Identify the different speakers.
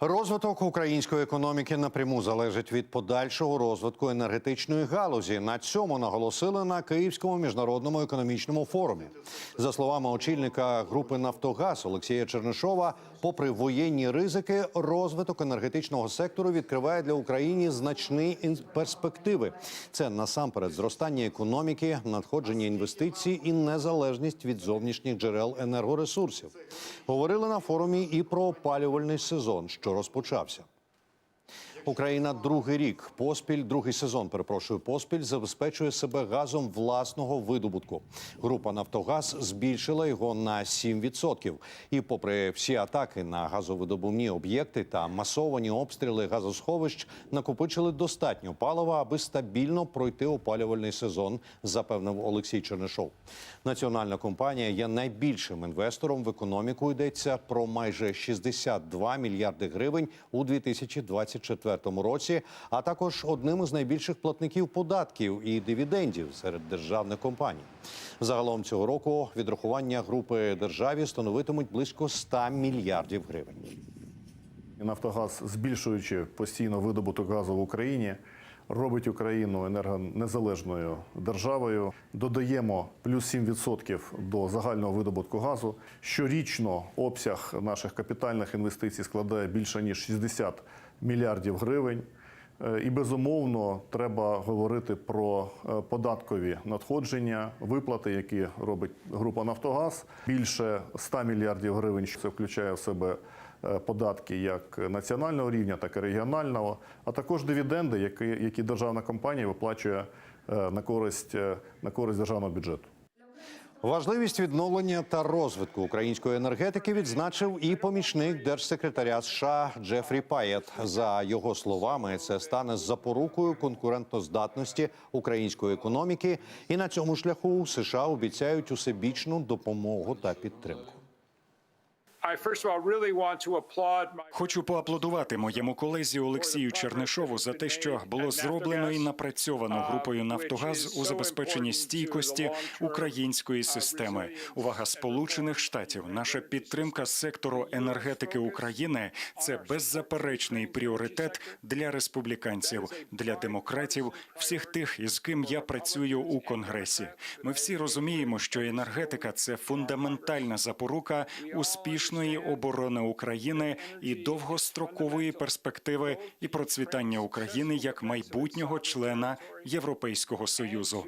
Speaker 1: Розвиток української економіки напряму залежить від подальшого розвитку енергетичної галузі. На цьому наголосили на Київському міжнародному економічному форумі. За словами очільника групи Нафтогаз Олексія Чернишова, попри воєнні ризики, розвиток енергетичного сектору відкриває для України значні перспективи. Це насамперед зростання економіки, надходження інвестицій і незалежність від зовнішніх джерел енергоресурсів. Говорили на форумі і про опалювальний сезон, що розпочався. Україна другий рік поспіль, другий сезон, перепрошую, поспіль забезпечує себе газом власного видобутку. Група Нафтогаз збільшила його на 7%. І попри всі атаки на газовидобувні об'єкти та масовані обстріли газосховищ, накопичили достатньо палива, аби стабільно пройти опалювальний сезон, запевнив Олексій Чернишов. Національна компанія є найбільшим інвестором в економіку. Йдеться про майже 62 мільярди гривень у 2024 році, а також одним із найбільших платників податків і дивідендів серед державних компаній. Загалом цього року відрахування групи державі становитимуть близько 100 мільярдів гривень.
Speaker 2: Нафтогаз, збільшуючи постійно видобуток газу в Україні, робить Україну енергонезалежною державою. Додаємо плюс 7% до загального видобутку газу. Щорічно обсяг наших капітальних інвестицій складає більше ніж 60 мільярдів гривень. Е, І безумовно треба говорити про е, податкові надходження, виплати, які робить група Нафтогаз. Більше 100 мільярдів гривень. Це включає в себе е, податки як національного рівня, так і регіонального, а також дивіденди, які, які державна компанія виплачує на користь, на користь державного бюджету.
Speaker 1: Важливість відновлення та розвитку української енергетики відзначив і помічник держсекретаря США Джефрі Паєт. За його словами, це стане запорукою конкурентоздатності української економіки, і на цьому шляху США обіцяють усебічну допомогу та підтримку.
Speaker 3: Хочу поаплодувати моєму колезі Олексію Чернишову за те, що було зроблено і напрацьовано групою Нафтогаз у забезпеченні стійкості української системи. Увага Сполучених Штатів, наша підтримка сектору енергетики України це беззаперечний пріоритет для республіканців, для демократів, всіх тих, із ким я працюю у конгресі. Ми всі розуміємо, що енергетика це фундаментальна запорука успішної оборони України і довгострокової перспективи і процвітання України як майбутнього члена Європейського союзу.